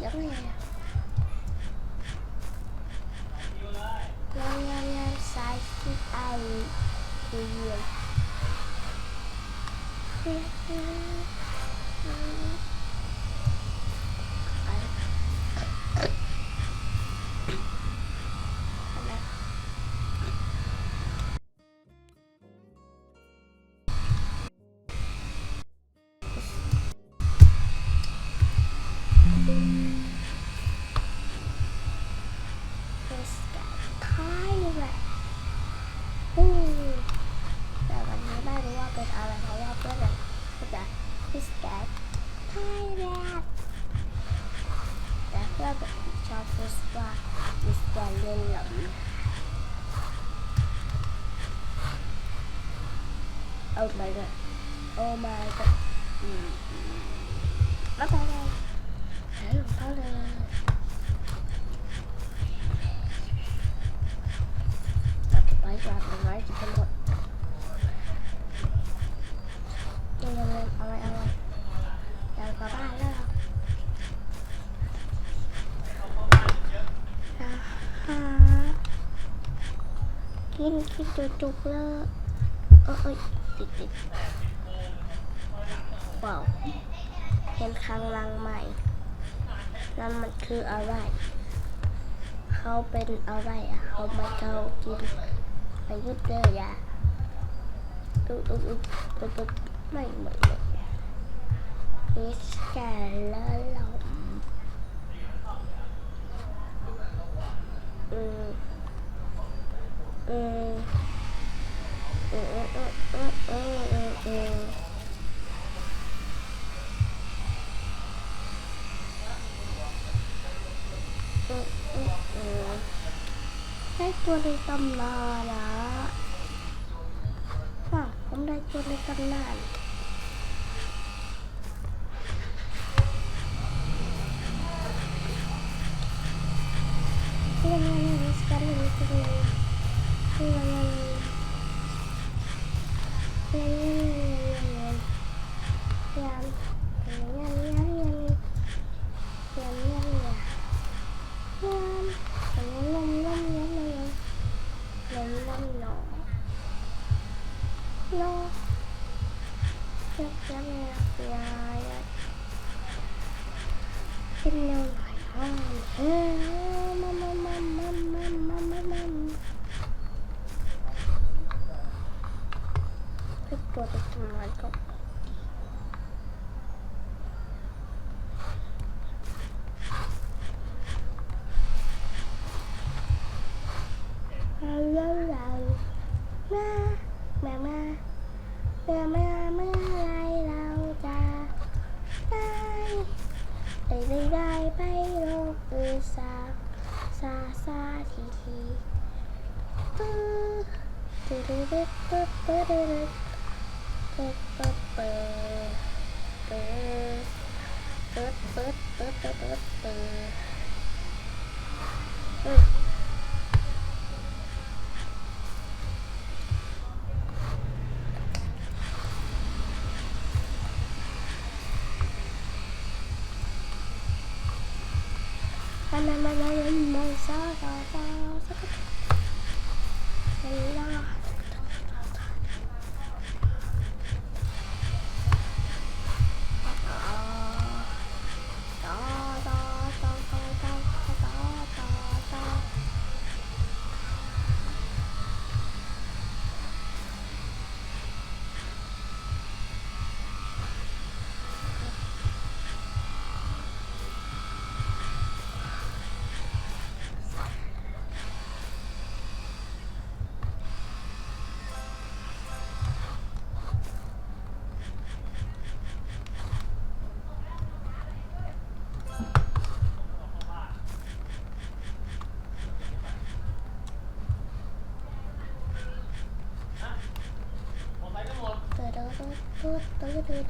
สียงอะไรอะงานงยังสายที่ไอเรีย my god oh my god nó to lên hãy còn to lên tập máy và mình nói chỉ cần một lên lên lên ôi ôi đâu có ba nữa. Đâu Kim kim, chụp chụp lên ôi ôi. ว้าเป็นครั้งรังใหม่ นั่นมันคืออะไร เขาเป็นอะไรอะ เขามาเจ้ากินมายุดเลยอะตุ๊บอุ๊บอุ๊บอุ๊บไม่เหมือนเลยนี่แก่แล้วเราอืมอืม ได้ตัวในตำนานนะค่ะผมได้ตัวในตำนาน No. Yep, yep, yeah, yeah. Me my own hand. Mum, mum, mum, mum, mum, Michael. มามามาเมื่อไรเราจะได้ได้ได้ไปโลกอื่นซาซาซาทีทีปื้อตื้อตื้อตื้อตื้อตื้อตื้อตื้อตื้อตื้อตื้อตื้อตื้อตื้อ 啦啦啦啦啦啦脚丫小脚啦等等等等会